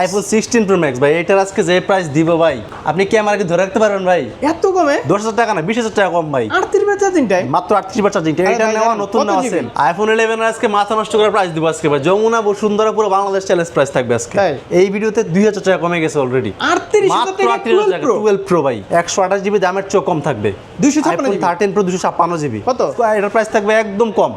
IPhone sixteen pro max ভাই। এটার আজকে যে প্রাইস দিব ভাই। আপনি কি ধরে রাখতে পারবেন ভাই? এত কমে? দশ হাজার টাকা না বিশ হাজার টাকা কম ভাই। আটত্রিশ মাত্র আটত্রিশ বার এটা নেওয়া নতুন নেওয়া আইফোন ইলেভেন আজকে মাথা নষ্ট করে প্রাইস দিব আজকে ভাই। যমুনা বসুন্ধরা পুরো বাংলাদেশ চ্যালেঞ্জ প্রাইস থাকবে আজকে। এই ভিডিওতে দুই হাজার টাকা কমে গেছে অলরেডি আটত্রিশ হাজার মাত্র টাকা আটত্রিশ হাজার টাকা টুয়েলভ প্রো ভাই। একশো আঠাশ জিবি দামের চেয়েও কম থাকবে। 256 আইফোন থার্টিন প্রো দুশো ছাপ্পান্ন জিবি কত? এটার প্রাইস থাকবে একদম কম।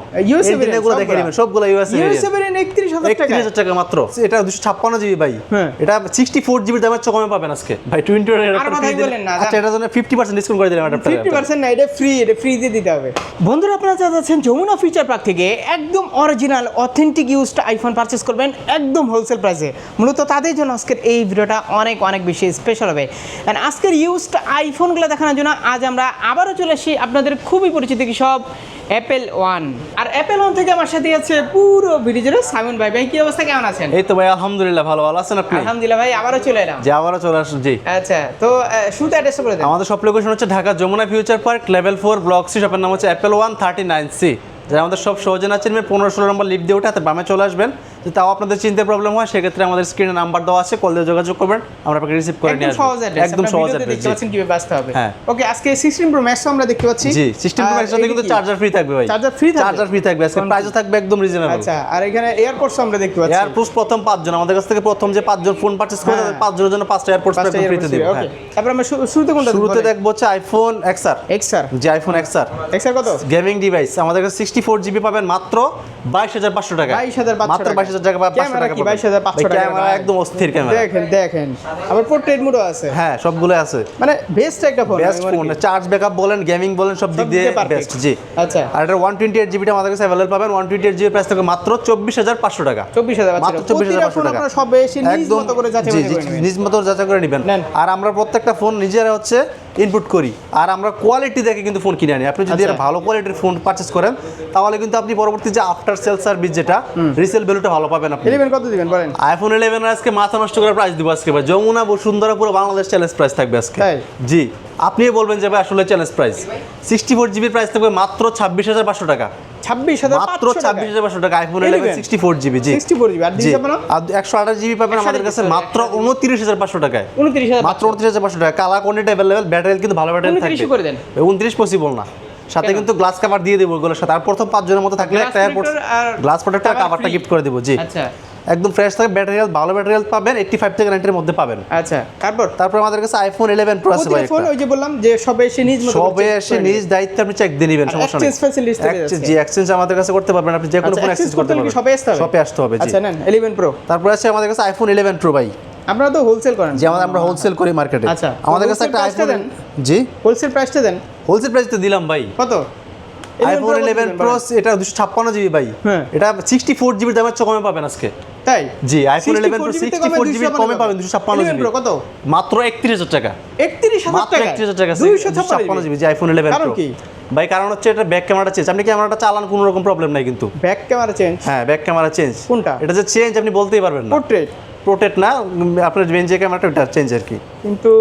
দেখে নেবেন সবগুলো ইউএসএ ইউএসএ একত্রিশ হাজার টাকা। মাত্র। এটা দুশো ছাপ্পান্ন জিবি ভাই। হ্যাঁ। এটা সিক্সটি ফোর জিবি দামের চেয়ে কমে পাবেন আজকে। ভাই টোয়েন্টি আর কথাই বলেন না, আচ্ছা এটার জন্য ফিফটি পার্সেন্ট ডিসকাউন্ট করে দিলাম ফিফটি পার্সেন্ট না এটা ফ্রি এটা ফ্রি দিয়ে দিতে হবে। বন্ধুরা আপনারা যা যাচ্ছেন যমুনা ফিচার পার্ক থেকে একদম original authentic used iPhone purchase করবেন একদম হোলসেল প্রাইসে মূলত তাদের জন্য আজকের এই ভিডিওটা অনেক অনেক বেশি স্পেশাল হবে। অ্যান্ড আজকের ইউজড আইফোনগুলো দেখানোর জন্য আজ আমরা আবারও চলে আসি আপনাদের খুবই পরিচিত কি সব অ্যাপেল ওয়ান আর অ্যাপেল ওয়ান থেকে আমার সাথে আছে পুরো ভিডিও সাইমন ভাই। ভাই কি অবস্থা? কেমন আছেন? এই তো ভাই আলহামদুলিল্লাহ ভালো। ভালো আছেন আপনি? আলহামদুলিল্লাহ ভাই আবারও চলে এলাম। যে আবারও চলে আসুন জি। আচ্ছা তো শুধু শুরুতে অ্যাড্রেসটা বলে দেন। আমাদের সব লোকেশন হচ্ছে Dhaka Jamuna Future Park level four block C শপের নাম হচ্ছে Apple One thirty nine C যারা আমাদের সব সহজে না চিনবেন পনেরো ষোলো নম্বর লিফট দিয়ে উঠে হাতে বামে চলে আসবেন। যদি তাও আপনাদের চিনতে প্রবলেম হয় সেক্ষেত্রে আমাদের স্ক্রিনে নাম্বার দেওয়া আছে কল দিয়ে যোগাযোগ করবেন আমরা আপনাকে রিসিভ করে নিয়ে আসব। একদম সহজ অ্যাড্রেস দেখতে পাচ্ছেন কীভাবে আসতে হবে। হ্যাঁ। ওকে আজকে 16 প্রো ম্যাক্স আমরা দেখতে পাচ্ছি। জি 16 প্রো ম্যাক্স কিন্তু চার্জার ফ্রি থাকবে ভাই। চার্জার ফ্রি থাকবে? চার্জার ফ্রি থাকবে আজকে প্রাইসও থাকবে একদম রিজনেবল আচ্ছা আর এখানে এয়ারপোর্টস আমরা দেখতে পাচ্ছি। এয়ারপোর্টস প্রথম পাঁচজন আমাদের কাছ থেকে প্রথম যে পাঁচজন ফোন পারচেজ করে তাদের পাঁচজনের জন্য পাঁচটা এয়ারপোর্টস একদম ফ্রিতে দিব ওকে তারপর আমরা শুরুতে কোনটা শুরুতে দেখব হচ্ছে আইফোন এক্সআর এক্সআর যে আইফোন এক্সআর এক্সআর কত? গেমিং ডিভাইস আমাদের কাছে 64 জিবি পাবেন মাত্র 22500 টাকা 22500 মাত্র 22 হাজার টাকা বা পাঁচশো ক্যামেরা টাকা কি 22,500 টাকা ক্যামেরা একদম অস্থির ক্যামেরা। দেখেন দেখেন। আবার পোর্ট্রেট মোডও আছে। হ্যাঁ সবগুলো আছে। মানে বেস্ট একটা phone best phone charge backup বলেন গেমিং বলেন সব দিক দিয়ে বেস্ট জি। আচ্ছা। আর এটা ওয়ান টোয়েন্টি এইট জিবিটা আমাদের কাছে অ্যাভেলেবল পাবেন। One twenty eight GB price থেকে মাত্র চব্বিশ হাজার পাঁচশো টাকা। চব্বিশ হাজার মাত্র চব্বিশ হাজার পাঁচশো টাকা। সব নিজ মতো করে যাচাই নেবেন। আর আমরা প্রত্যেকটা ফোন নিজেরা হচ্ছে ইনপুট করি। আর আমরা কোয়ালিটি দেখে কিন্তু ফোন কিনে আনি। আপনি যদি আচ্ছা। একটা ভালো কোয়ালিটির ফোন পারচেস করেন তাহলে কিন্তু আপনি পরবর্তী যে আফটার সেল সার্ভিস যেটা রিসেল ভ্যালুটা ভালো পাবেন আপনি। 11 কত দিবেন বলেন? আইফোন ইলেভেন আজকে মাথা নষ্ট করে প্রাইস দিব আজকে যমুনা বসুন্ধরা পুরো বাংলাদেশ চ্যালেঞ্জ প্রাইস থাকবে আজকে। জি। আপনিই বলবেন যে ভাই আসলে চ্যালেঞ্জ প্রাইস সিক্সটি ফোর জিবির প্রাইস থাকবে মাত্র ছাব্বিশ হাজার পাঁচশো টাকা। ছাব্বিশ হাজার মাত্র ছাব্বিশ হাজার পাঁচশো টাকা। আইফোন এই ইলেভেন সিক্সটি ফোর জিবি জি। 64 জিবি আর জি। দিতে পারো একশো আঠাশ জিবি পাবেন আমাদের কাছে মাত্র উনত্রিশ হাজার পাঁচশো টাকায়। উনত্রিশ হাজার মাত্র উনত্রিশ হাজার পাঁচশো টাকা কালার কোয়ান্টিটি অ্যাভেলেবেল ব্যাটারি কিন্তু ভালো ব্যাটারি 29 থাকবে। উনত্রিশ পসিবল না। সাথে কিন্তু গ্লাস কাভার দিয়ে দেবো ওগুলোর সাথে। আর প্রথম পাঁচজনের মতো থাকলে একটা এয়ারপোর্ট গ্লাস প্রোটেক্টর কাভারটা গিফট করে দেবো জি। আচ্ছা। একদম ফ্রেশ থাকে ব্যাটারি হেলথ ভালো ব্যাটারি হেলথ পাবেন এইটটি ফাইভ থেকে নাইনটির মধ্যে পাবেন। আচ্ছা তারপর? তারপর আমাদের কাছে আইফোন ইলেভেন প্রো আছে ভাই ফোন ওই যে বললাম যে সবে এসে নিজ মতো সবে এসে নিজ দায়িত্বে আপনি চেক দিয়ে নেবেন সমস্যা নেই। এক্সচেঞ্জ ফ্যাসিলিটি Exchange- জি এক্সচেঞ্জ আমাদের কাছে করতে পারবেন আপনি যে কোনো ফোন এক্সচেঞ্জ করতে পারবেন। সবে আসতে হবে? শপে আসতে হবে জি। আচ্ছা নেন 11 প্রো তারপর আছে আমাদের কাছে আইফোন ইলেভেন প্রো ভাই। আপনারা তো হোলসেল করেন। যে আমরা হোলসেল করি মার্কেটে আচ্ছা। আমাদের কাছে একটা আইফোন দেন। জি? হোলসেল প্রাইসটা দেন। হোলসেল প্রাইস তো দিলাম ভাই। কত? আইফোন ইলেভেন প্রো এটা দুশো ছাপ্পান্ন জিবি ভাই। হ্যাঁ। এটা সিক্সটি ফোর জিবির দামের চেয়ে কমে পাবেন আজকে। তাই? জি iPhone eleven pro 64 sixty four GB কমে পাবেন দুশো ছাপ্পান্ন জিবি কত? মাত্র একত্রিশ হাজার টাকা। 31000 মাত্র টাকা একত্রিশ হাজার টাকা 256 ছাপ্পান্ন জিবি জি আইফোন ইলেভেন কারণ প্রো কি? ভাই কারণ হচ্ছে এটা ব্যাক ক্যামেরাটা চেঞ্জ আপনি ক্যামেরাটা চালান? কোনো রকম প্রবলেম নাই কিন্তু। ব্যাক ক্যামেরা চেঞ্জ হ্যাঁ ব্যাক ক্যামেরা চেঞ্জ কোনটা? এটা যে চেঞ্জ আপনি বলতেই পারবেন না। পোর্ট্রেট প্রোটেক্ট না আপনার যে ক্যামেরাটা ওটা চেঞ্জ আর কি। কিন্তু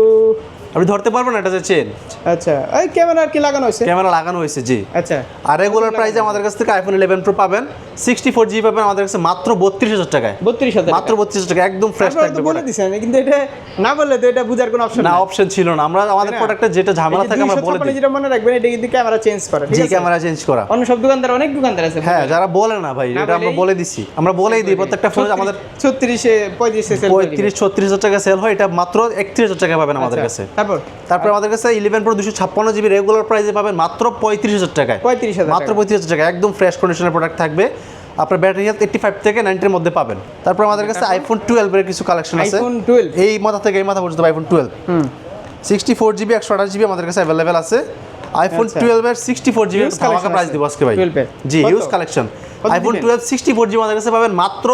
আপনি ধরতে পারবেন না এটা যে চেন আচ্ছা এই ক্যামেরা আর কি লাগানো হয়েছে? ক্যামেরা লাগানো হয়েছে জি। আচ্ছা। আর রেগুলার প্রাইসে আমাদের কাছ থেকে আইফোন ইলেভেন প্রো পাবেন। সিক্সটি ফোর জিবি পাবেন আমাদের কাছে মাত্র বত্রিশ হাজার টাকায়। বত্রিশ হাজার মাত্র বত্রিশ হাজার টাকা একদম ফ্রেশ থাকবে বলে। দিছেন কিন্তু এটা না বললে তো এটা বুঝার কোনো অপশন না অপশন ছিল না। আমরা আমাদের প্রোডাক্টে যেটা ঝামেলা থাকে আমরা বলে দিই। যেটা মনে রাখবেন এটা কিন্তু ক্যামেরা চেঞ্জ করে ঠিক জি ক্যামেরা চেঞ্জ করা। অন্য সব দোকানদার অনেক দোকানদার আছে হ্যাঁ যারা বলে না ভাই এটা আমরা বলে দিছি। আমরা বলেই দিই প্রত্যেকটা ফোন আমাদের ছত্রিশে পঁয়ত্রিশে সেল পঁয়ত্রিশ ছত্রিশ হাজার টাকা সেল হয় এটা মাত্র একত্রিশ হাজার টাকা পাবেন আমাদের কাছে। আচ্ছা, তারপর? তারপর আমাদের কাছে ইলেভেন প্রো দুশো ছাপ্পান্ন জিবি রেগুলার প্রাইসে পাবেন মাত্র পঁয়ত্রিশ হাজার টাকায়। পঁয়ত্রিশ হাজার মাত্র পঁয়ত্রিশ হাজার টাকা একদম ফ্রেশ কন্ডিশনের প্রোডাক্ট থাকবে। আপনার ব্যাটারি হেলথ এইটটি ফাইভ থেকে নাইনটির মধ্যে পাবেন। তারপর আমাদের কাছে আইফোন টুয়েলভের কিছু কালেকশন আছে। আইফোন টুয়েলভ এই মাথা থেকে এই মাথা পর্যন্ত iPhone twelve sixty four GB একশো আঠাশ জিবি আমাদের কাছে অ্যাভেলেবেল আছে। আইফোন। টুয়েলভের sixty four GB Huge price দিব আজকে ভাই। জি use huge collection iPhone twelve sixty four GB আমাদের কাছে পাবেন মাত্র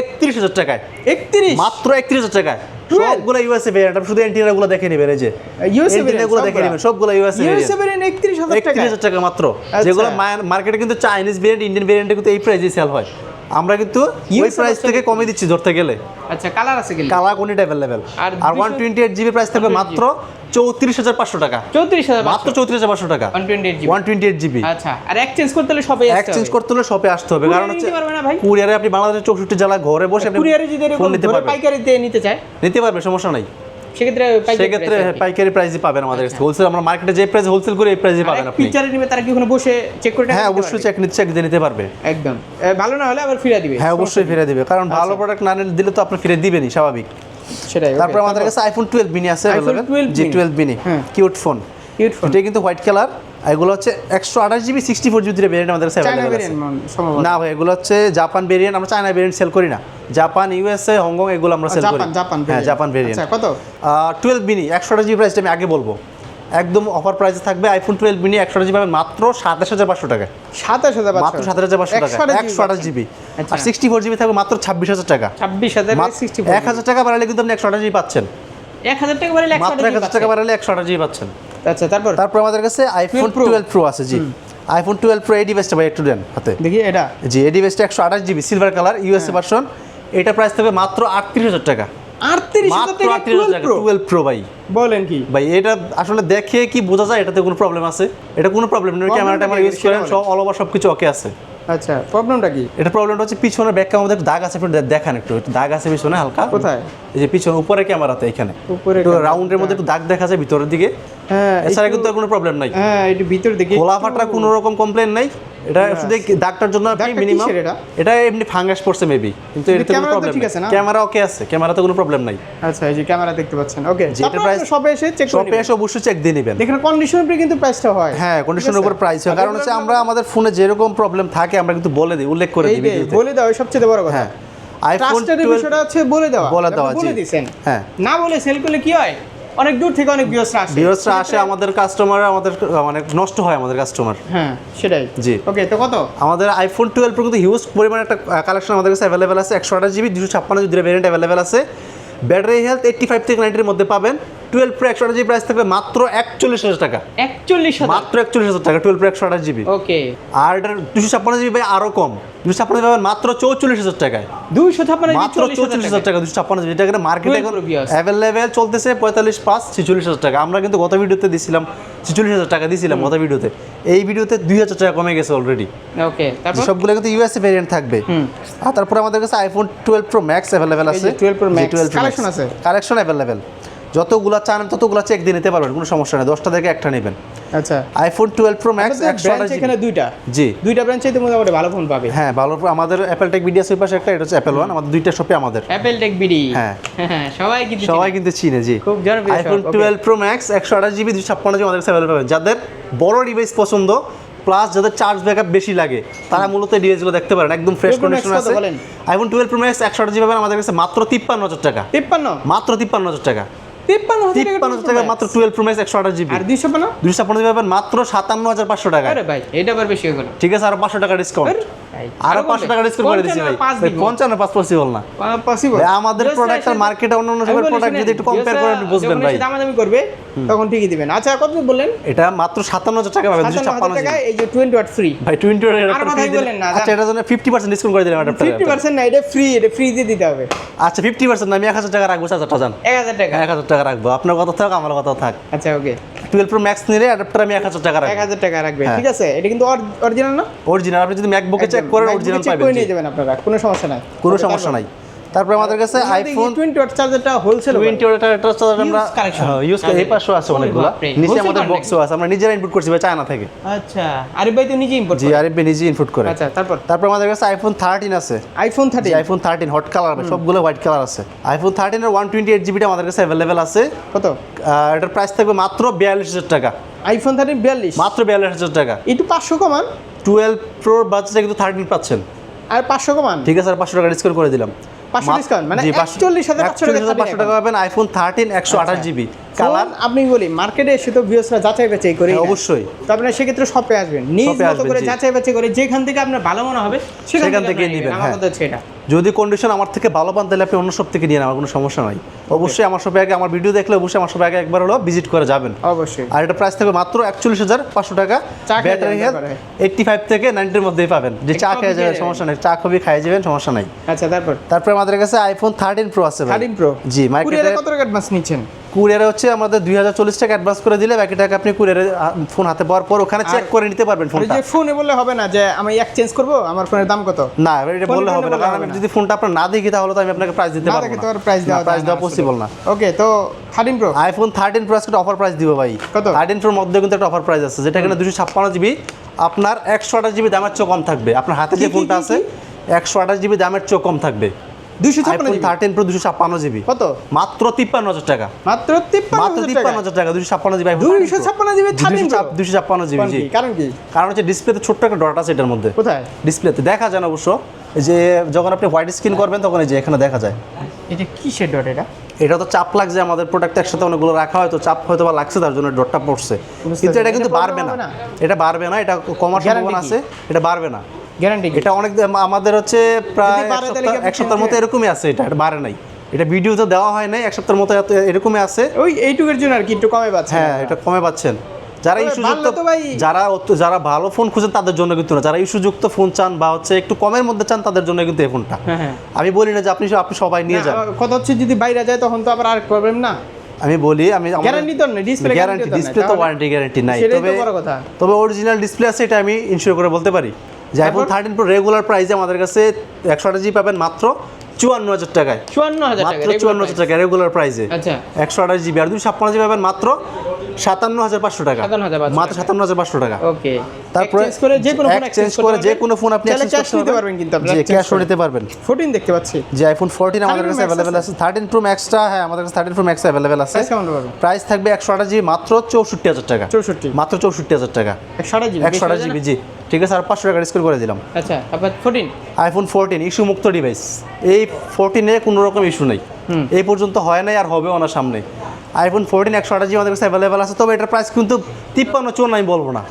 একত্রিশ হাজার টাকায়। একত্রিশ? মাত্র একত্রিশ হাজার টাকায়। 12 সবগুলো ইউএসএ ভেরিয়েন্ট আপনি শুধু এন্টিনা গুলো দেখে নেবেন এই যে ইউএসএ গুলো দেখে নেবেন সবগুলো ইউএসএ ইউএসএ ভেরিয়েন্ট ভেরিয়েন্ট একত্রিশ হাজার টাকা। মাত্র। আচ্ছা। যেগুলো মার্কেটে কিন্তু চাইনিজ ভেরিয়েন্ট ইন্ডিয়ান ভেরিয়েন্টে কিন্তু এই প্রাইসে সেল হয়। আমরা কিন্তু ওই প্রাইস থেকে কমে দিচ্ছি ধরতে গেলে। আচ্ছা কালার আছে কি কালার কোনটা অ্যাভেলেবেল আর আর one twenty eight GB price থাকবে মাত্র চৌত্রিশ হাজার পাঁচশো টাকা। চৌত্রিশ হাজার মাত্র চৌত্রিশ হাজার পাঁচশো টাকা। ওয়ান টোয়েন্টি এইট জিবি আচ্ছা আর এক্সচেঞ্জ করতে হলে এক্সচেঞ্জ করতে হলে শপে আসতে হবে। কারণ হচ্ছে? কুরিয়ারে আপনি বাংলাদেশের চৌষট্টি জেলা ঘরে বসে আপনি কুরিয়ারে যদি ফোন নিতে ধরে পারবেন। পাইকারিতে নিতে চায়? নিতে পারবে সমস্যা নাই। সেক্ষেত্রে পাইকারি সেক্ষেত্রে প্রাইসে পাবেন আমাদের হোলসেল আমরা মার্কেটে যে প্রাইসে হোলসেল করে এই প্রাইসে পাবেন আপনি। পিকচারে নিবে তারা কি ওখানে বসে চেক করে হ্যাঁ অবশ্যই চেক নিতে চেক নিতে পারবে। একদম। ভালো না হলে আবার ফিরে দিবে। হ্যাঁ অবশ্যই ফিরে দিবে। কারণ আচ্ছা। ভালো প্রোডাক্ট না দিলে তো আপনি ফিরে দিবেনই স্বাভাবিক। সেটাই তারপর আমাদের কাছে আইফোন টুয়েলভ মিনি আছে iPhone available। 12 জি twelve mini. Cute phone cute phone এটা কিন্তু হোয়াইট কালার এগুলো হচ্ছে একশো আঠাশ GB sixty four GB variant আমাদের কাছে না ভাই এগুলো হচ্ছে জাপান ভেরিয়েন্ট আমরা চায়না ভেরিয়েন্ট সেল করি না। জাপান ইউএসএ হংকং এগুলো আমরা সেল করি। জাপান হ্যাঁ জাপান ভেরিয়েন্ট আচ্ছা কত? টুয়েলভ মিনি একশো আঠাশ জিবি প্রাইসটা আমি আগে বলব। একদম অফার প্রাইসে থাকবে আইফোন টুয়েলভ মিনি একশো আঠাশ জিবি পাবেন মাত্র সাতাশ হাজার পাঁচশো টাকা। সাতাশ হাজার মাত্র সাতাশ হাজার পাঁচশো টাকা। একশো আঠাশ জিবি আচ্ছা। আর সিক্সটি ফোর জিবি থাকবে মাত্র ছাব্বিশ হাজার টাকা। ছাব্বিশ হাজার মাত্র এক হাজার টাকা বাড়ালে কিন্তু আপনি একশো আঠাশ জিবি পাচ্ছেন। এক হাজার টাকা বাড়লে মাত্র এক হাজার টাকা বাড়ালে একশো আঠাশ জিবি পাচ্ছেন। আচ্ছা তারপর? তারপর আমাদের কাছে আইফোন 12 টুয়েলভ প্রো আছে জি। আইফোন টুয়েলভ প্রো এই ডিভাইসটা ভাই একটু দেন হাতে। দেখি এটা? জি এই ডিভাইসটা একশো আঠাশ GB silver colour USA version এটা প্রাইস থাকবে মাত্র আটত্রিশ হাজার টাকা। আটত্রিশ হাজার টাকা টুয়েলভ প্রো ভাই। বলেন কি? ভাই এটা আসলে দেখে কি বোঝা যায় এটাতে কোনো প্রবলেম আছে? এটা কোনো প্রবলেম নেই ক্যামেরা ট্যামেরা ইউজ করেন সব অল ওভার সব কিছু ওকে আছে। আচ্ছা প্রবলেমটা কি? এটা প্রবলেমটা হচ্ছে পিছনে ব্যাক ক্যামেরা দাগ আছে দেখেন একটু দাগ আছে পিছনে হালকা। কোথায়? এই যে পিছনে উপরে ক্যামেরাতে এখানে। উপরে একটু রাউন্ডের মধ্যে একটু দাগ দেখা যায় ভিতরের দিকে। হ্যাঁ এছাড়া কিন্তু কোনো প্রবলেম নাই। হ্যাঁ একটু ভিতর দেখি খোলা ফাটা কোনো রকম কমপ্লেন নাই। এটা শুধু এই দাগটার জন্য আপনি মিনিমাম এটা? এমনি ফাঙ্গাস পড়ছে মেবি কিন্তু এটাতে কোনো প্রবলেম ঠিক আছে না? ক্যামেরা ওকে আছে ক্যামেরাতে কোনো প্রবলেম নাই। আচ্ছা এই যে ক্যামেরা দেখতে পাচ্ছেন ওকে এটার price- সবে এসে চেক করে শপে এসে অবশ্যই চেক দিয়ে নেবেন। দেখেন কন্ডিশনের উপরে কিন্তু প্রাইসটা হয়। হ্যাঁ কন্ডিশনের? উপর প্রাইস হয়। কারণ হচ্ছে আমরা আমাদের ফোনে যেরকম প্রবলেম থাকে আমরা কিন্তু বলে দিই উল্লেখ করে দিই বলে দাও সবচেয়ে বড় কথা। হ্যাঁ। ট্রাস্টের বিষয়টা হচ্ছে বলে দেওয়া। বলে দেওয়া, বলে। দিয়েছেন। হ্যাঁ। না বলে সেল করলে কি হয়? অনেক দূর থেকে অনেক ভিউয়ার্সরা আসে। ভিউয়ার্সরা আসে আমাদের কাস্টমার আমাদের মানে নষ্ট হয় আমাদের কাস্টমার হ্যাঁ সেটাই। জি। ওকে তো কত? আমাদের আইফোন টুয়েলভ প্রো কিন্তু হিউজ পরিমাণে একটা কালেকশন আমাদের কাছে অ্যাভেলেবেল আছে। একশো আঠাশ জিবি দুশো ছাপ্পান্ন জিবি ভেরিয়েন্ট অ্যাভেলেবেল আছে। ব্যাটারি হেলথ এইট্টি ফাইভ থেকে নাইনটির মধ্যে পাবেন। টুয়েলভ প্রো একশো আঠাশ জিবি প্রাইস থাকবে মাত্র একচল্লিশ হাজার টাকা। একচল্লিশ মাত্র একচল্লিশ হাজার টাকা টুয়েলভ প্রো একশো আঠাশ জিবি ওকে। আর এটার দুশো ছাপ্পান্ন জিবি ভাই আরও কম। দুশো ছাপ্পান্ন জিবি মাত্র চৌচল্লিশ হাজার টাকায়। দুইশো ছাপ্পান্ন মাত্র চৌচল্লিশ হাজার টাকা দুশো ছাপ্পান্ন জিবি এটা মার্কেটে 12 এখন Pro viewers। অ্যাভেলেবেল চলতেছে পঁয়তাল্লিশ পাঁচ ছেচল্লিশ হাজার টাকা। আমরা কিন্তু গত ভিডিওতে দিছিলাম ছেচল্লিশ হাজার টাকা দিছিলাম গত ভিডিওতে। এই ভিডিওতে দুই হাজার টাকা কমে গেছে অলরেডি ওকে সবগুলো কিন্তু ইউএসএ ভেরিয়েন্ট থাকবে। আর তারপরে আমাদের কাছে iPhone twelve pro max available আছে। 12 Pro Max collection আছে? কালেকশন অ্যাভেলেবেল যতগুলো চান ততগুলো চেক দিয়ে নিতে পারবেন কোনো সমস্যা নেই। দশটা থেকে একটা নেবেন। আচ্ছা। আইফোন টুয়েলভ প্রো ম্যাক্স একশো এখানে দুইটা? জি। দুইটা ব্রাঞ্চে তো মোটামুটি ভালো ফোন পাবে। হ্যাঁ ভালো আমাদের অ্যাপেল টেক বিডিএস ওই পাশে একটা এটা হচ্ছে অ্যাপেল ওয়ান আমাদের দুইটা শপে আমাদের। অ্যাপেল টেক বিডি হ্যাঁ। সবাই কিন্তু সবাই কিন্তু চিনে জি। খুব জনপ্রিয় আইফোন টুয়েলভ প্রো ম্যাক্স একশো আঠাশ জিবি দুশো ছাপ্পান্ন জিবি আমাদের কাছে অ্যাভেলেবল পাবেন। যাদের বড় ডিভাইস পছন্দ প্লাস যাদের চার্জ ব্যাকআপ বেশি লাগে তারা মূলত ডিভাইসগুলো দেখতে পারেন। একদম ফ্রেশ 12 Pro Max কন্ডিশন আছে। আইফোন টুয়েলভ প্রো ম্যাক্স একশো আঠাশ জিবি আমাদের কাছে মাত্র তিপ্পান্ন হাজার টাকা। তিপ্পান্ন? মাত্র তিপ্পান্ন হাজার টাকা। তিপ্পান্ন হাজার টাকা মাত্র টুয়েলভ প্রো ম্যাক্স একশো আঠাশ জিবি আর দুইশো পান্ন? জিবি মাত্র সাতান্ন হাজার পাঁচশো টাকা। আরে ভাই এটা আবার বেশি হয়ে গেল। ঠিক আছে আরও পাঁচশো টাকা ডিসকাউন্ট আরও পাঁচশো টাকা ডিসকাউন্ট করে দিচ্ছি ভাই। ভাই, পঞ্চান্ন পাঁচ পসিবল না। পসিবল আমাদের product আর market অন্য অন্য সবার product যদি একটু compare করেন আপনি বুঝবেন ভাই। দামাদামি করবে তখন ঠিকই দিবেন। আচ্ছা কত বললেন? এটা মাত্র সাতান্ন হাজার টাকা পাবেন দুশো সাতান্ন ছাপ্পান্ন হাজার জিবি। টাকায় এই যে টোয়েন্টি ওয়াট ফ্রি ভাই টোয়েন্টি আর কথাই বললেন না, আচ্ছা এটার জন্য ফিফটি পার্সেন্ট ডিসকাউন্ট করে দিলাম ফিফটি পার্সেন্ট না এটা ফ্রি এটা ফ্রি দিয়ে দিতে হবে। আচ্ছা ফিফটি পার্সেন্ট আমি এক হাজার টাকা রাখব হাজারটা যান এক হাজার টাকা। এক হাজার টাকা রাখব। আপনার কথা থাক আমার কথা থাক। আচ্ছা ওকে টুয়েলভ প্রো ম্যাক্স নিলে অ্যাডাপ্টার আমি এক হাজার টাকা এক রাখব হাজার টাকা রাখবে হ্যাঁ। ঠিক আছে? এটা কিন্তু অরিজিনাল না? অরিজিনাল আপনি যদি ম্যাকবুকে চেক করেন অরিজিনাল পাবেন। নিয়ে যাবেন আপনারা কোনো সমস্যা নাই। কোনো সমস্যা নাই। তারপরে আমাদের কাছে আইফোন টোয়েন্টি ওয়াট চার্জারটা হোলসেল টোয়েন্টি ওয়াটার এটা হচ্ছে আমরা ইউজ করি এই পাশেও আছে অনেকগুলো। নিচে আমাদের বক্সও আছে আমরা নিজেরা ইনপুট করছি ভাই চায়না থেকে। আচ্ছা আরিফ ভাই তো নিজে ইম্পোর্ট জি আরিফ ভাই নিজে ইনপুট করে। আচ্ছা তারপর? তারপর আমাদের কাছে আইফোন থার্টিন আছে। IPhone thirty iPhone thirteen hot colour সবগুলো হোয়াইট কালার আছে। আইফোন থার্টিনের ওয়ান টোয়েন্টি এইট জিবিটা আমাদের কাছে অ্যাভেলেবেল আছে। কত? এটার প্রাইস থাকবে মাত্র বিয়াল্লিশ হাজার টাকা। আইফোন থার্টি বিয়াল্লিশ? মাত্র বিয়াল্লিশ হাজার টাকা। একটু পাঁচশো কমান। টুয়েলভ প্রো বাজেটে কিন্তু থার্টিন পাচ্ছেন। আর পাঁচশো কমান? ঠিক আছে আর পাঁচশো টাকা ডিসকাউন্ট করে দিলাম। 500 discount, মানে 41,500 টাকা পাবেন আইফোন জিবি কালার আপনি বলি মার্কেটে এসে তো ভিউসরা যাচাই বাছাই করে হ্যাঁ, অবশ্যই। তো আপনার সেক্ষেত্রে শপে আসবেন। নিজ মতো আসবেন, করে যাচাই বাছাই করে যেখান থেকে আপনার ভালো মনে হবে সেখান থেকে নেবেন, আমার হ্যাঁ। হচ্ছে এটা। যদি কন্ডিশন আমার থেকে ভালো পান তাহলে আপনি অন্য সব থেকে নিয়ে আমার কোনো সমস্যা নাই। অবশ্যই আমার শপে আগে আমার ভিডিও দেখলে অবশ্যই আমার শপে আগে একবার হলো ভিজিট করে যাবেন। অবশ্যই। আর এটা প্রাইস থাকবে মাত্র একচল্লিশ হাজার পাঁচশো টাকা। ব্যাটারি হেলথ এইটটি ফাইভ থেকে নাইনটির মধ্যেই পাবেন। যে চা খেয়ে যাবেন সমস্যা নেই। চা কফি খাই যাবেন সমস্যা নাই। আচ্ছা তারপর? তারপরে আমাদের কাছে আইফোন থার্টিন প্রো আছে থার্টিন প্রো জি মার্কেটে কত টাকা অ্যাডভান্স নিচ্ছেন? কুরিয়ারে হচ্ছে আমাদের দুই হাজার চল্লিশ টাকা অ্যাডভান্স করে দিলে বাকি টাকা আপনি কুরিয়ারে ফোন হাতে পাওয়ার পর ওখানে চেক করে নিতে পারবেন ফোনটা ফোনে বললে হবে না যে আমি এক্সচেঞ্জ করব আমার ফোনের দাম কত? না এটা বললে হবে না কারণ আমি না। যদি ফোনটা আপনার না দেখি তাহলে তো আমি আপনাকে প্রাইস দিতে পারব না। প্রাইস দেওয়া প্রাইস দেওয়া পসিবল না। ওকে তো thirteen pro iPhone thirteen pro আজকে অফার প্রাইস দিব ভাই। কত? থার্টিন প্রোর মধ্যে কিন্তু একটা অফার প্রাইস আছে যেটা দুশো ছাপ্পান্ন জিবি আপনার একশো আঠাশ জিবি দামের চেয়ে কম থাকবে। আপনার হাতে যে ফোনটা আছে একশো আঠাশ জিবি দামের চেয়ে কম থাকবে। দুইশো ছাপ্পান্ন আইফোন জিবি থার্টিন প্রো দুশো ছাপ্পান্ন জিবি কত? মাত্র তিপ্পান্ন হাজার টাকা। মাত্র মাত্র তিপ্পান্ন হাজার টাকা দুশো ছাপ্পান্ন জিবি দুইশো ছাপ্পান্ন জিবি দুশো ছাপ্পান্ন জিবি কারণ কি? কারণ হচ্ছে ডিসপ্লেতে ছোট্ট একটা ডট আছে এটার মধ্যে। কোথায়? ডিসপ্লেতে দেখা যায় না অবশ্য। যে যখন আপনি হোয়াইট স্ক্রিন করবেন তখন এই যে এখানে দেখা যায়। এটা কিসের ডট এটা? এটা তো চাপ লাগছে আমাদের প্রোডাক্ট একসাথে অনেকগুলো রাখা হয় তো চাপ হয়তো বা লাগছে তার জন্য ডটটা পড়ছে। কিন্তু এটা কিন্তু বাড়বে না। এটা বাড়বে না এটা কমার সম্ভাবনা আছে এটা বাড়বে না। গ্যারান্টি এটা অনেক আমাদের হচ্ছে প্রায় এক সপ্তাহের মতো এরকমই আছে এটা এটা বাড়ে নাই। এটা ভিডিও তো দেওয়া হয় নাই এক সপ্তাহের মতো এরকমই আছে। ওই এইটুকের জন্য আর কি একটু কমে পাচ্ছে হ্যাঁ এটা কমে পাচ্ছেন। যারা তো ভাই- যারা যারা ভালো ফোন খুঁজেন তাদের জন্য কিন্তু না। যারা ইস্যুযুক্ত ফোন চান বা হচ্ছে একটু কমের মধ্যে চান তাদের জন্য কিন্তু এই ফোনটা হ্যাঁ হ্যাঁ। আমি বলি না যে আপনি আপনি সবাই নিয়ে যান। কথা হচ্ছে যদি বাইরে যায় তখন তো আবার আর প্রবলেম না। আমি বলি আমি গ্যারান্টি তো নেই ডিসপ্লে গ্যারান্টি ডিসপ্লে তো ওয়ারেন্টি গ্যারান্টি নাই। তবে তো বড় কথা। তবে অরিজিনাল ডিসপ্লে আছে এটা আমি ইনশিওর করে বলতে পারি। যে আইফোন? থার্টিন প্রো রেগুলার প্রাইসে আমাদের কাছে একশো আঠাশ জিবি পাবেন মাত্র চুয়ান্ন হাজার টাকায়। চুয়ান্ন হাজার টাকা মাত্র চুয়ান্ন হাজার টাকা রেগুলার প্রাইসে আচ্ছা। একশো আঠাশ জিবি আর দুশো ছাপ্পান্ন জিবি পাবেন মাত্র সাতান্ন হাজার পাঁচশো টাকা। মাত্র সাতান্ন হাজার পাঁচশো টাকা। ওকে। তারপরে এক্সচেঞ্জ করে যে কোনো ফোন এক্সচেঞ্জ করে যে কোনো ফোন আপনি ক্যাশ নিতে পারবেন। কিন্তু। নিতে পারবেন। 14 দেখতে পাচ্ছি। যে আইফোন ফোরটিন আমাদের কাছে অ্যাভেলেবেল আছে। থার্টিন প্রো ম্যাক্সটা হ্যাঁ আমাদের কাছে থার্টিন প্রো ম্যাক্স অ্যাভেলেবেল আছে। প্রাইস থাকবে একশো আঠাশ জিবি মাত্র চৌষট্টি হাজার টাকা। 64 মাত্র চৌষট্টি হাজার টাকা। একশো আঠাশ জিবি একশো আঠাশ জিবি জি। ঠিক আছে আর পাঁচশো টাকা ডিসকাউন্ট করে দিলাম। আচ্ছা তারপর 14 আইফোন ফোরটিন ইস্যু মুক্ত ডিভাইস এই ফোরটিনে কোনো রকম ইস্যু নেই। এই পর্যন্ত হয় নাই আর হবেও না সামনে আইফোন ফোরটিন একশো আঠাশ আমাদের কাছে অ্যাভেলেবেল আছে। তবে এটার প্রাইস কিন্তু তিপ্পান্ন, চুয়ান্ন আমি বলব না।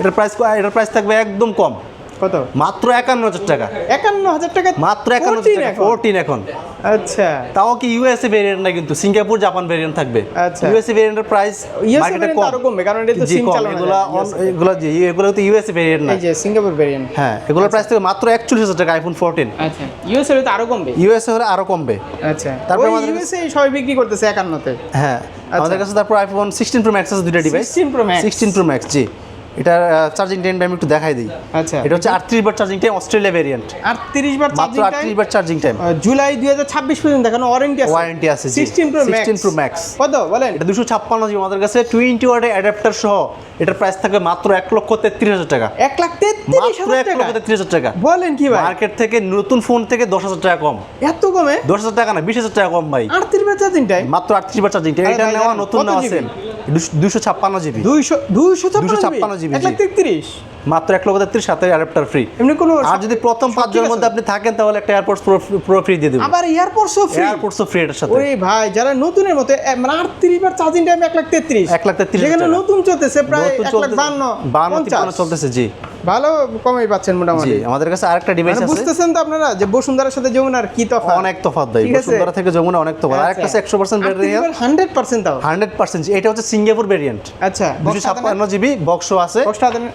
এটার প্রাইস এটার প্রাইস থাকবে একদম কম। কত? মাত্র একান্ন হাজার টাকা। একান্ন হাজার টাকা মাত্র একান্ন 14? ফোরটিন এখন? আচ্ছা। তাও কি ইউএসএ ভেরিয়েন্ট না কিন্তু? সিঙ্গাপুর জাপান ভেরিয়েন্ট থাকবে। আচ্ছা। ইউএসএ ভেরিয়েন্টের প্রাইস মার্কেটে কম আরও কমবে কারণ এটা তো সিম চালানো এগুলা এগুলা জি এগুলো তো ইউএসএ ভেরিয়েন্ট না এই যে সিঙ্গাপুর ভেরিয়েন্ট হ্যাঁ এগুলোর প্রাইস থেকে মাত্র একচল্লিশ হাজার টাকা আইফোন ফোরটিন আচ্ছা। ইউএসএ তো আরও কমবে। ইউএসএ হলে আরও কমবে। আচ্ছা। তারপর আমাদের- ইউএসএ সবাই বিক্রি করতেছে একান্নতে। হ্যাঁ আমাদের কাছে তারপর আইফোন সিক্সটিন প্রো ম্যাক্স আছে দুইটা device 16 Pro Max। Sixteen pro max জি। এটার চার্জিং টাইম আমি একটু দেখাই দিই। আচ্ছা। এটা হচ্ছে আটত্রিশ বার চার্জিং টাইম অস্ট্রেলিয়া ভেরিয়েন্ট 38 বার মাত্র চার্জিং টাইম আটত্রিশ বার চার্জিং টাইম জুলাই 2026 পর্যন্ত এখনও ওয়ারেন্টি আছে। ওয়ারেন্টি আছে জি। 16 Pro Max 16 Pro Max কত? বলেন। এটা দুশো ছাপ্পান্ন জিবি আমাদের কাছে টোয়েন্টি ওয়ার্ডের অ্যাডাপ্টার সহ। এটার প্রাইস থাকবে মাত্র এক লক্ষ তেত্রিশ হাজার টাকা। এক লাখ তেত্রিশ হাজার টাকা লক্ষ তেত্রিশ হাজার টাকা। বলেন কি ভাই? মার্কেট থেকে নতুন ফোন থেকে দশ হাজার টাকা কম। এত কমে? দশ হাজার টাকা না বিশ হাজার টাকা কম ভাই। আটত্রিশ বার চার্জিং টাইম মাত্র আটত্রিশ বার চার্জিং আরে এটা নেওয়া নতুন নেওয়া GB? সেল দুশো ছাপ্পান্ন জিবি দুইশো দুইশো 256 জিবি GB, এক লাখ তেত্রিশ। মাত্র এক লক্ষ তেত্রিশ সাথে অ্যাডাপ্টার ফ্রি এমনি কোনো আর যদি প্রথম পাঁচজনের মধ্যে আপনি থাকেন তাহলে একটা এয়ারপোর্টস প্রো প্রো ফ্রি দিয়ে দেবেন আবার এয়ারপোর্টসও ফ্রি এয়ারপোর্টসও ফ্রি এটার সাথে। ওরে ভাই যারা নতুনের মতো মানে আটত্রিশ বার চার্জিং টাইম এক লাখ তেত্রিশ। এক লাখ তেত্রিশ যেখানে নতুন চলতেছে প্রায় এক লাখ বান্ন বান্ন চলতেছে জি। ভালো কমই পাচ্ছেন মোটামুটি। আমাদের কাছে আরেকটা ডিভাইস মানে আছে। বুঝতেছেন তো আপনারা যে বসুন্ধরার সাথে যমুনার কি তফাৎ? অনেক তফাৎ আছে? বসুন্ধরা থেকে যমুনা অনেক তফাৎ। আরেকটা আছে একশো পার্সেন্ট ব্যাটারি হান্ড্রেড পার্সেন্ট তাও? হান্ড্রেড পার্সেন্ট এটা হচ্ছে সিঙ্গাপুর ভেরিয়েন্ট আচ্ছা দুশো ছাপ্পান্ন জিবি বক্সও আছে।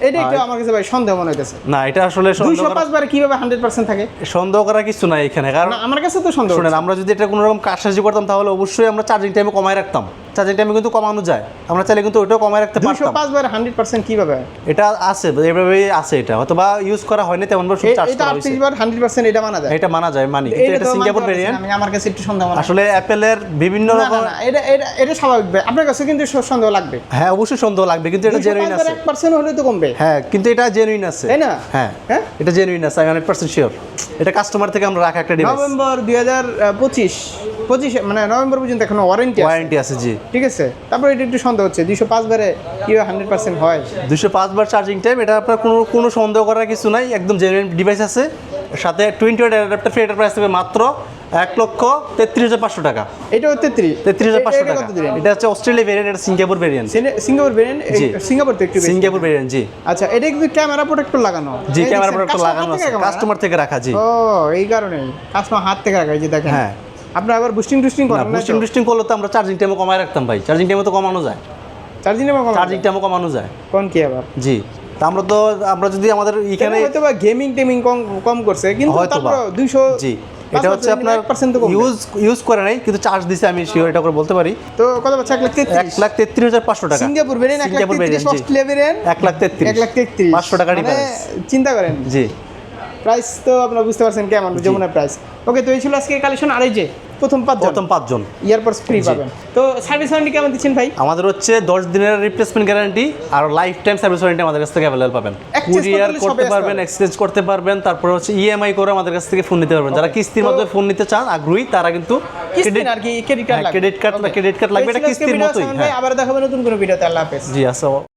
এটা একটু আমার কাছে ভাই সন্দেহ মনে হইতেছে। না এটা আসলে সন্দেহ দুইশো করা- পাঁচ বারে কীভাবে হান্ড্রেড পার্সেন্ট থাকে? সন্দেহ করার কিছু নাই এখানে কারণ আমার কাছে তো সন্দেহ শুনেন আমরা যদি এটা কোনো রকম কারসাজি করতাম তাহলে অবশ্যই আমরা চার্জিং টাইমে কমায় রাখতাম। চার্জিং টাইমে কিন্তু কমানো যায়। আমরা চাইলে কিন্তু ওইটাও কমায় রাখতে পারতাম। পাঁচ বারে হান্ড্রেড পার্সেন্ট কীভাবে? এটা আছে এভাবেই আছে এটা। হয়তো বা ইউজ করা হয়নি তেমন ভাবে এ- চার্জ এটা করা হয়েছে। বার হান্ড্রেড পার্সেন্ট এটা মানা যায়। এটা মানা যায় মানি। এটা এটা সিঙ্গাপুর ভেরিয়েন্ট আমি আমার কাছে একটু সন্দেহ আসলে অ্যাপেলের বিভিন্ন রকম না, এটা এটা এটা স্বাভাবিক। আপনার কাছে কিন্তু সন্দেহ লাগবে। হ্যাঁ অবশ্যই সন্দেহ লাগবে কিন্তু এটা জেনুইন আছে। এক পার্সেন্ট হলে তো কমবে। হ্যাঁ কিন্তু এটা জেনুইন আছে। তাই না? হ্যাঁ হ্যাঁ? এটা জেনুইন আছে আমি হান্ড্রেড পার্সেন্ট শিওর এটা কাস্টমার থেকে আমরা রাখা একটা ডিভাইস নভেম্বর দুই হাজার পঁচিশ পঁচিশে মানে নভেম্বর পর্যন্ত এখনও ওয়ারেন্টি আছে। ওয়ারেন্টি আছে জি। ঠিক আছে? তারপর এটা একটু সন্দেহ হচ্ছে দুইশো পাঁচ বারে কীভাবে হান্ড্রেড পার্সেন্ট হয়? দুশো বার চার্জিং টাইম এটা আপনার কোনো কোনো সন্দেহ করার কিছু নাই একদম জেনুইন ডিভাইস আছে। সাথে টোয়েন্টি ওয়াট অ্যাডাপ্টার ফ্রি এটার প্রাইস থাকবে মাত্র এক লক্ষ তেত্রিশ হাজার পাঁচশো টাকা। এটা তেত্রিশ? তেত্রিশ হাজার পাঁচশো টাকা। এটা হচ্ছে অস্ট্রেলিয়া ভেরিয়েন্ট এটা সিঙ্গাপুর ভেরিয়েন্ট সিঙ্গাপুর ভেরিয়েন্ট জি। সিঙ্গাপুর একটু সিঙ্গাপুর ভেরিয়েন্ট জি। আচ্ছা এটা কিন্তু ক্যামেরা প্রোটেক্টর লাগানো। জি ক্যামেরা customer লাগানো আছে কাস্টমার থেকে রাখা জি। ও এই কারণে কাস্টমার হাত থেকে রাখা এই যে দেখেন। হ্যাঁ। আপনার আবার বুস্টিং টুস্টিং করেন না বুস্টিং বুস্টিং করলে তো আমরা চার্জিং টাইমও কমায় রাখতাম ভাই। চার্জিং টাইমও তো কমানো যায়। চার্জিং এর কম চার্জিং টাইমও কমানো যায়। কোন কি আবার? জি। তা আমরা তো আমরা যদি আমাদের এখানে হয়তো বা গেমিং টেমিং কম কম করছে কিন্তু তারপর 200 জি। এটা হচ্ছে আপনার। ইউজ ইউজ করে নাই কিন্তু চার্জ দিছে আমি শিওর এটা করে বলতে পারি। তো কত বাচ্চা এক লাখ এক তেত্রিশ লাখ তেত্রিশ হাজার পাঁচশো টাকা। সিঙ্গাপুর বেরেন এক লাখ সিঙ্গাপুর জি। অস্ট্রেলিয়া ভেরিয়েন্ট এক লাখ তেত্রিশ। এক লাখ তেত্রিশ। পাঁচশো টাকা মানে ডিফারেন্স চিন্তা করেন। জি। প্রাইস তো আপনারা বুঝতে পারছেন কেমন যমুনার প্রাইস ওকে তো এই ছিল আজকে কালেকশন আর এই যে প্রথম পাঁচ প্রথম পাঁচজন। ইয়ারপডস ফ্রি পাবেন। তো সার্ভিস ওয়ারেন্টি কেমন দিচ্ছেন ভাই? আমাদের হচ্ছে দশ দিনের রিপ্লেসমেন্ট গ্যারান্টি আর লাইফ টাইম সার্ভিস ওয়ারেন্টি আমাদের কাছ থেকে অ্যাভেলেবল পাবেন। কুরিয়ার করতে পারবেন এক্সচেঞ্জ করতে পারবেন তারপরে হচ্ছে ইএমআই করে আমাদের কাছ থেকে ফোন নিতে পারবেন। যারা কিস্তির মাধ্যমে ফোন নিতে চান আগ্রহী তারা কিন্তু ক্রেডিট না আর কি ক্রেডিট কার্ড লাগবে, এটা কিস্তির মতোই, হ্যাঁ। আবার দেখাবেন নতুন কোনো ভিডিওতে আল্লাহ হাফেজ। জি আচ্ছা